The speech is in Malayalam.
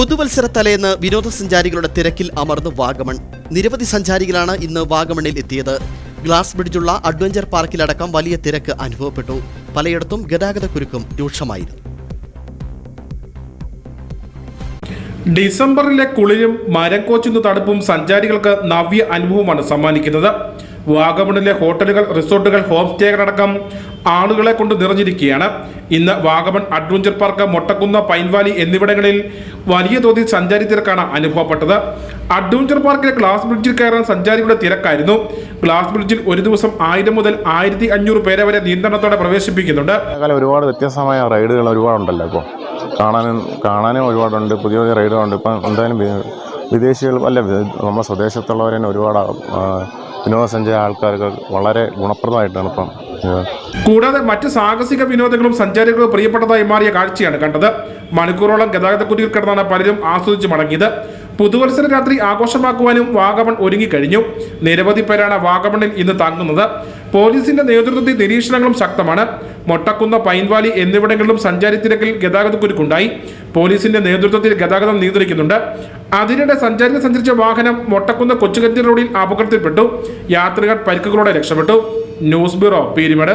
പുതുവത്സര തലേന്ന് വിനോദസഞ്ചാരികളുടെ തിരക്കിൽ അമർന്ന് വാഗമൺ. നിരവധി സഞ്ചാരികളാണ് ഇന്ന് വാഗമണിൽ എത്തിയത്. ഗ്ലാസ് ബ്രിഡ്ജുള്ള അഡ്വഞ്ചർ പാർക്കിലടക്കം വലിയ തിരക്ക് അനുഭവപ്പെട്ടു. പലയിടത്തും ഗതാഗതക്കുരുക്കും രൂക്ഷമായിരുന്നു. ഡിസംബറിലെ കുളിരും മരം കോച്ചുന്ന തണുപ്പും സഞ്ചാരികൾക്ക് നവ്യ അനുഭവമാണ് സമ്മാനിക്കുന്നത്. വാഗമണിലെ ഹോട്ടലുകൾ റിസോർട്ടുകൾ ഹോം സ്റ്റേകളടക്കം ആളുകളെ കൊണ്ട് നിറഞ്ഞിരിക്കുകയാണ്. ഇന്ന് Vagamon adventure park Mottakunnu Pine Valley എന്നിവിടങ്ങളിൽ വലിയ തോതിൽ സഞ്ചാരി തിരക്കാണ് അനുഭവപ്പെട്ടത്. അഡ്വഞ്ചർ പാർക്കിലെ ഗ്ലാസ് ബ്രിഡ്ജിൽ കയറാൻ സഞ്ചാരികളുടെ തിരക്കായിരുന്നു. ഗ്ലാസ് ബ്രിഡ്ജിൽ ഒരു ദിവസം ആയിരം മുതൽ ആയിരത്തി അഞ്ഞൂറ് പേരെ വരെ നിയന്ത്രണത്തോടെ പ്രവേശിപ്പിക്കുന്നുണ്ട്. ഒരുപാട് വ്യത്യസ്തമായ റൈഡുകൾ ഒരുപാടുണ്ടല്ലോ ഇപ്പോൾ കാണാനും കാണാനും ഒരുപാടുണ്ട്. പുതിയ പുതിയ റൈഡുകളുണ്ട്. ഇപ്പം എന്തായാലും വിദേശികൾ അല്ല നമ്മുടെ സ്വദേശത്തുള്ളവരെ ഒരുപാട് വിനോദസഞ്ചാര ആൾക്കാർക്ക് വളരെ ഗുണപ്രദമായിട്ടാണ് ഇപ്പം കൂടാതെ മറ്റ് സാഹസിക വിനോദങ്ങളും സഞ്ചാരികളും പ്രിയപ്പെട്ടതായി മാറിയ കാഴ്ചയാണ് കണ്ടത്. മണിക്കൂറോളം ഗതാഗതക്കുരുക്കിൽ കിടന്നാണ് പലരും ആസ്വദിച്ച് മടങ്ങിയത്. പുതുവത്സര രാത്രി ആഘോഷമാക്കുവാനും വാഗമൺ ഒരുങ്ങിക്കഴിഞ്ഞു. നിരവധി പേരാണ് വാഗമണിൽ ഇന്ന് തങ്ങുന്നത്. പോലീസിന്റെ നേതൃത്വത്തിൽ നിരീക്ഷണങ്ങളും ശക്തമാണ്. മൊട്ടക്കുന്ന പൈൻവാലി എന്നിവിടങ്ങളിലും സഞ്ചാരി തിരക്കിൽ ഗതാഗതക്കുരുക്കുണ്ടായി. പോലീസിന്റെ നേതൃത്വത്തിൽ ഗതാഗതം നിയന്ത്രിക്കുന്നുണ്ട്. അതിനിടെ സഞ്ചാരികൾ സഞ്ചരിച്ച വാഹനം മൊട്ടക്കുന്ന കൊച്ചുകഞ്ചി റോഡിൽ അപകടത്തിൽപ്പെട്ടു. യാത്രികർ പരിക്കുകളോടെ രക്ഷപ്പെട്ടു. News bureau Peermade.